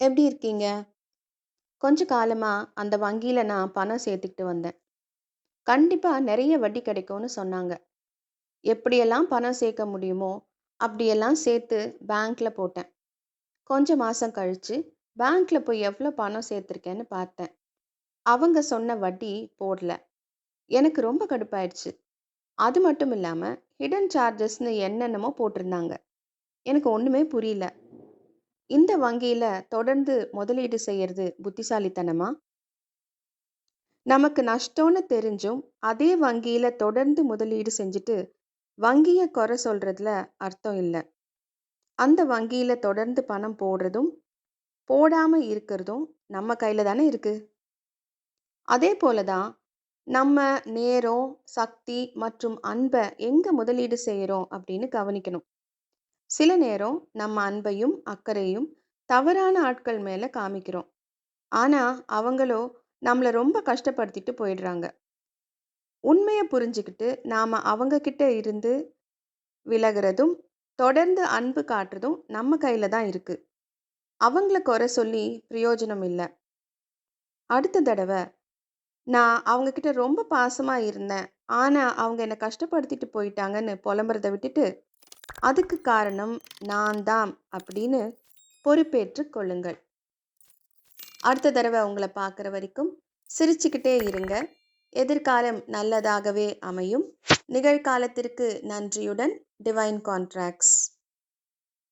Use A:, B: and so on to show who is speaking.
A: எப்படி இருக்கீங்க? கொஞ்ச காலமா அந்த வங்கியில நான் பணம் சேர்த்துக்கிட்டு வந்தேன். கண்டிப்பா நிறைய வட்டி கிடைக்கும்னு சொன்னாங்க. எப்படியெல்லாம் பணம் சேர்க்க முடியுமோ, அப்படியெல்லாம் சேர்த்து பேங்க்ல போட்டேன். கொஞ்ச மாசம் கழிச்சு, பேங்க்ல போய் எவ்வளோ பணம் சேர்த்துருக்கேன்னு பார்த்தேன். அவங்க சொன்ன வட்டி போடல. எனக்கு ரொம்ப கடுப்பாயிடுச்சு. அது மட்டும் இல்லாமல் ஹிடன் சார்ஜஸ்ன்னு என்னென்னமோ போட்டிருந்தாங்க. எனக்கு ஒன்றுமே புரியல. இந்த வங்கியில தொடர்ந்து முதலீடு செய்யறது புத்திசாலித்தனமா? நமக்கு நஷ்டம்னு தெரிஞ்சும், அதே வங்கியில தொடர்ந்து முதலீடு செஞ்சுட்டு, வங்கிய குறை சொல்றதுல அர்த்தம் இல்லை அந்த வங்கியில தொடர்ந்து பணம் போடுறதும், போடாம இருக்கிறதும் நம்ம கையில தானே இருக்கு. அதே போலதான் நம்ம நேரம், சக்தி மற்றும் அன்பை எங்க முதலீடு செய்யறோம் அப்படின்னு கவனிக்கணும். சில நேரம் நம்ம அன்பையும், அக்கறையும் தவறான ஆட்கள் மேலே காமிக்கிறோம். ஆனால் அவங்களோ நம்மளை ரொம்ப கஷ்டப்படுத்திட்டு போயிடுறாங்க. உண்மையை புரிஞ்சுக்கிட்டு நாம் அவங்கக்கிட்ட இருந்து விலகுறதும், தொடர்ந்து அன்பு காட்டுறதும் நம்ம கையில் தான் இருக்குது அவங்கள குறை சொல்லி பிரயோஜனம் இல்லை அடுத்த தடவை நான் அவங்கக்கிட்ட ரொம்ப பாசமாக இருந்தேன். ஆனால் அவங்க என்னை கஷ்டப்படுத்திட்டு போயிட்டாங்கன்னு புலம்புறத விட்டுட்டு, அதுக்கு காரணம் நான் தான் அப்படின்னு பொறுப்பேற்று கொள்ளுங்கள். அடுத்த தடவை உங்களை பார்க்குற வரைக்கும் சிரிச்சுக்கிட்டே இருங்க. எதிர்காலம் நல்லதாகவே அமையும். நிகழ்காலத்திற்கு நன்றியுடன் டிவைன் கான்ட்ராக்ட்ஸ்